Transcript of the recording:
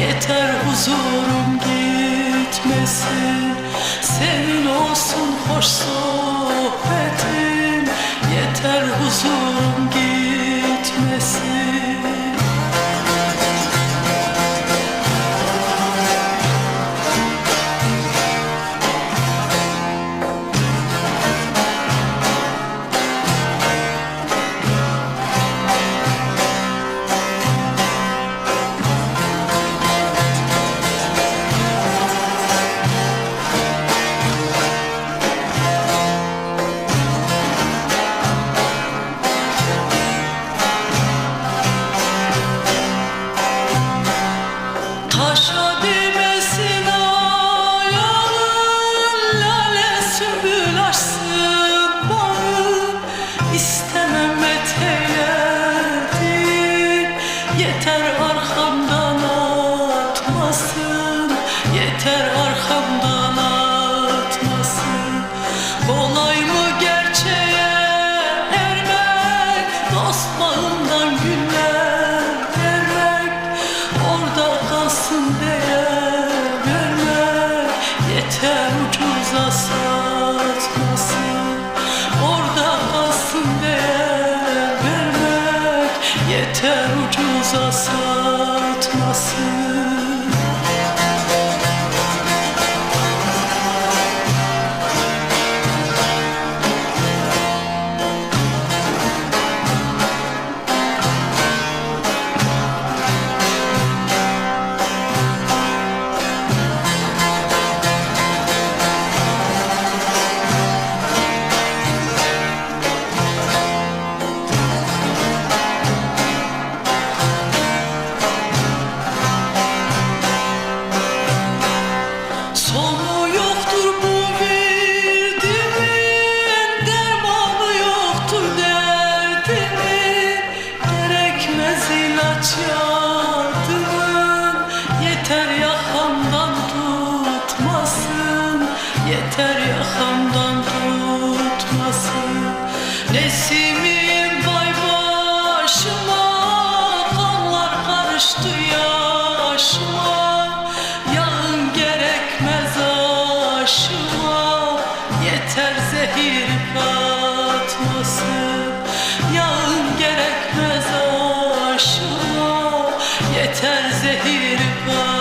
Yeter huzurum gitmesin. Senin olsun hoş sohbetin Yeter huzurum gitmesin. Taşa değmesin satmasın yakamdan tutmasın Nesimin bay başıma Kanlar karıştı yaşıma Yağın gerekmez aşıma Yeter zehir katmasın Yağın gerekmez aşıma Yeter zehir katmasın